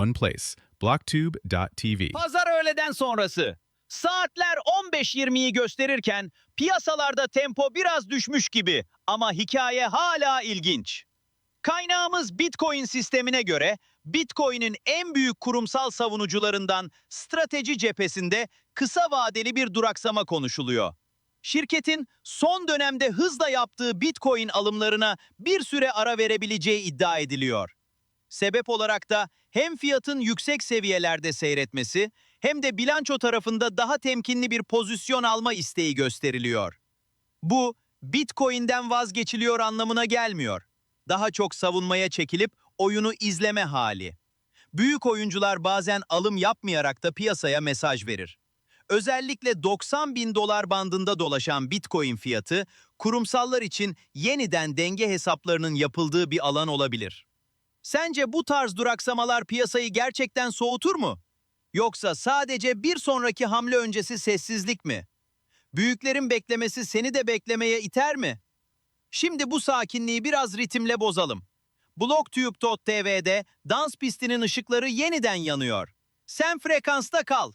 One place, blocktube.tv. Pazar öğleden sonrası. Saatler 15.20'yi gösterirken piyasalarda tempo biraz düşmüş gibi ama hikaye hala ilginç. Kaynağımız Bitcoin sistemine göre Bitcoin'in en büyük kurumsal savunucularından strateji cephesinde kısa vadeli bir duraksama konuşuluyor. Şirketin son dönemde hızla yaptığı Bitcoin alımlarına bir süre ara verebileceği iddia ediliyor. Sebep olarak da hem fiyatın yüksek seviyelerde seyretmesi hem de bilanço tarafında daha temkinli bir pozisyon alma isteği gösteriliyor. Bu Bitcoin'den vazgeçiliyor anlamına gelmiyor. Daha çok savunmaya çekilip oyunu izleme hali. Büyük oyuncular bazen alım yapmayarak da piyasaya mesaj verir. Özellikle 90 bin dolar bandında dolaşan Bitcoin fiyatı, kurumsallar için yeniden denge hesaplarının yapıldığı bir alan olabilir. Sence bu tarz duraksamalar piyasayı gerçekten soğutur mu? Yoksa sadece bir sonraki hamle öncesi sessizlik mi? Büyüklerin beklemesi seni de beklemeye iter mi? Şimdi bu sakinliği biraz ritimle bozalım. BlockTube.tv'de dans pistinin ışıkları yeniden yanıyor. Sen frekansta kal.